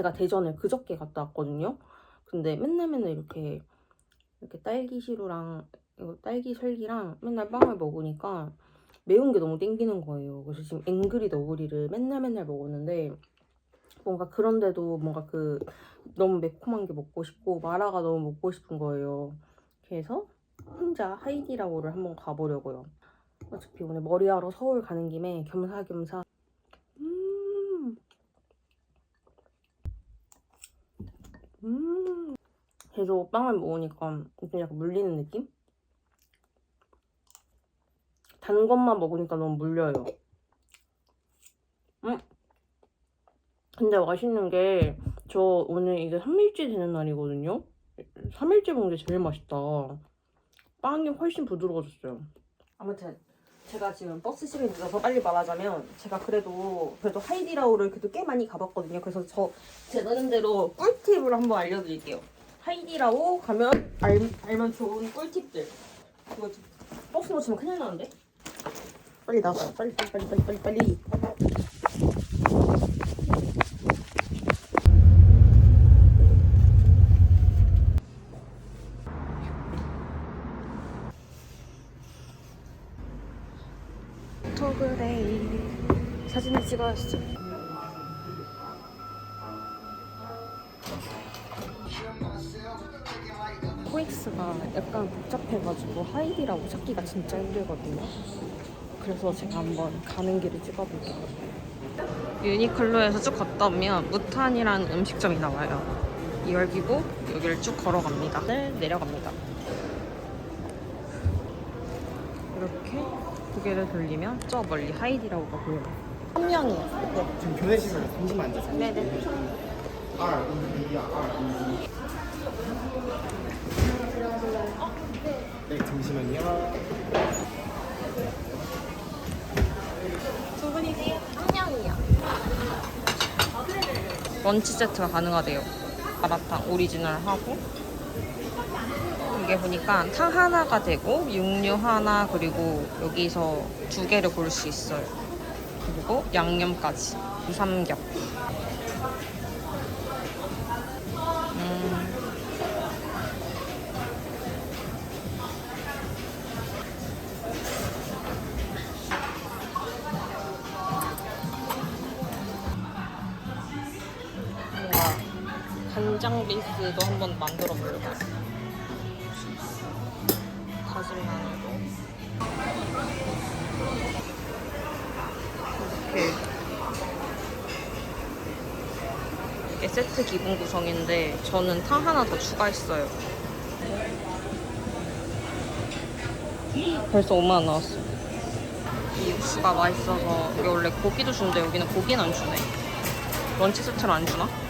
제가 대전을 그저께 갔다 왔거든요. 근데 맨날 맨날 이렇게 이렇게 딸기 시루랑 딸기 설기랑 맨날 빵을 먹으니까 매운 게 너무 땡기는 거예요. 그래서 지금 앵그리 너구리를 맨날 맨날 먹었는데 뭔가 그런데도 뭔가 그 너무 매콤한 게 먹고 싶고 마라가 너무 먹고 싶은 거예요. 그래서 혼자 하이디라고를 한번 가보려고요. 어차피 오늘 머리하러 서울 가는 김에 겸사겸사 음. 음. 계속 빵을 먹으니까 좀 약간 물리는 느낌? 단 것만 먹으니까 너무 물려요. 음. 근데 맛있는 게 저 오늘 이게 3일째 되는 날이거든요. 3일째 먹는 게 제일 맛있다. 빵이 훨씬 부드러워졌어요. 아무튼 제가 지금 버스 시간이 늦어서 빨리 말하자면 제가 그래도 그래도 하이디라오를 그래도 꽤 많이 가봤거든요. 그래서 저 제 나름대로 꿀팁을 한번 알려드릴게요. 하이디라오 가면 알, 알면 좋은 꿀팁들. 이거 버스 놓치면 큰일 나는데? 빨리 나가요. 빨리 빨리 빨리 빨리 빨리. 포토그레이 사진을 찍어야죠. 케이스가 약간 복잡해가지고 하이디라고 찾기가 진짜 힘들거든요. 그래서 제가 한번 가는 길을 찍어볼게요. 유니클로에서 쭉 걷다 오면 무탄이라는 음식점이 나와요. 이걸 끼고 여기를 쭉 걸어갑니다. 네, 내려갑니다. 이렇게 고개를 돌리면 저 멀리 하이디라고가 보여요. 한 명이요. 지금 교내식을 잠시만 앉아서. 네네. 2, 2, 2, 2. 잠시만요. 두 분이세요? 한 명이요. 런치 세트가 가능하대요. 마라탕 오리지널 하고 이게 보니까 탕 하나가 되고 육류 하나 그리고 여기서 두 개를 고를 수 있어요. 그리고 양념까지 이삼겹. 간장 베이스도 한번 만들어 보려고 다진 마늘도. 이렇게 이게 세트 기본 구성인데 저는 탕 하나 더 추가했어요. 벌써 5만원 나왔어 이 육수가 맛있어서 이게 원래 고기도 주는데 여기는 고기는 안 주네. 런치 세트를 안 주나?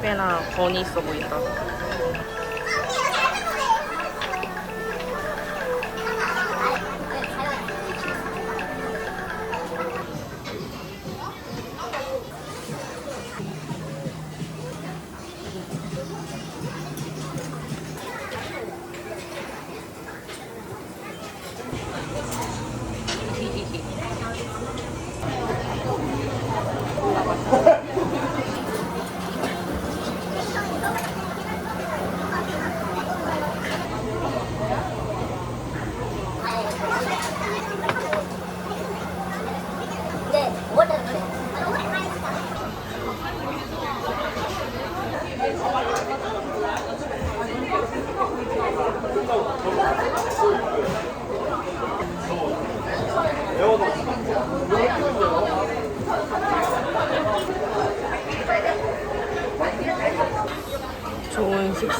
꽤나 건이 있어 보인다.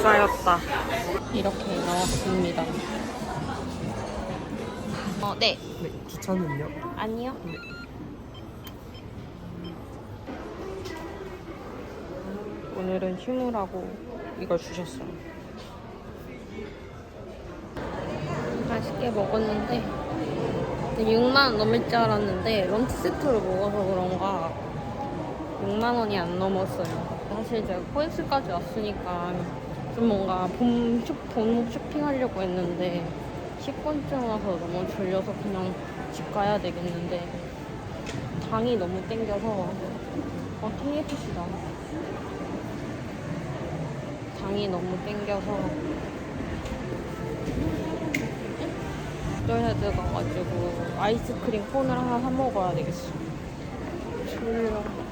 식사였다. 이렇게 나왔습니다. 어, 네. 네, 주차는요? 아니요. 오늘은 휴무라고 이걸 주셨어요. 맛있게 먹었는데 6만 원 넘을 줄 알았는데 런치 세트로 먹어서 그런가 6만 원이 안 넘었어요. 사실 제가 코엑스까지 왔으니까 좀 뭔가 봄, 쇼, 봄 쇼핑하려고 했는데 10분쯤 와서 너무 졸려서 그냥 집 가야 되겠는데 당이 너무 땡겨서 어 KFC다 당이 너무 땡겨서 맥도날드 가가지고 아이스크림 콘을 하나 사 먹어야 되겠어 졸려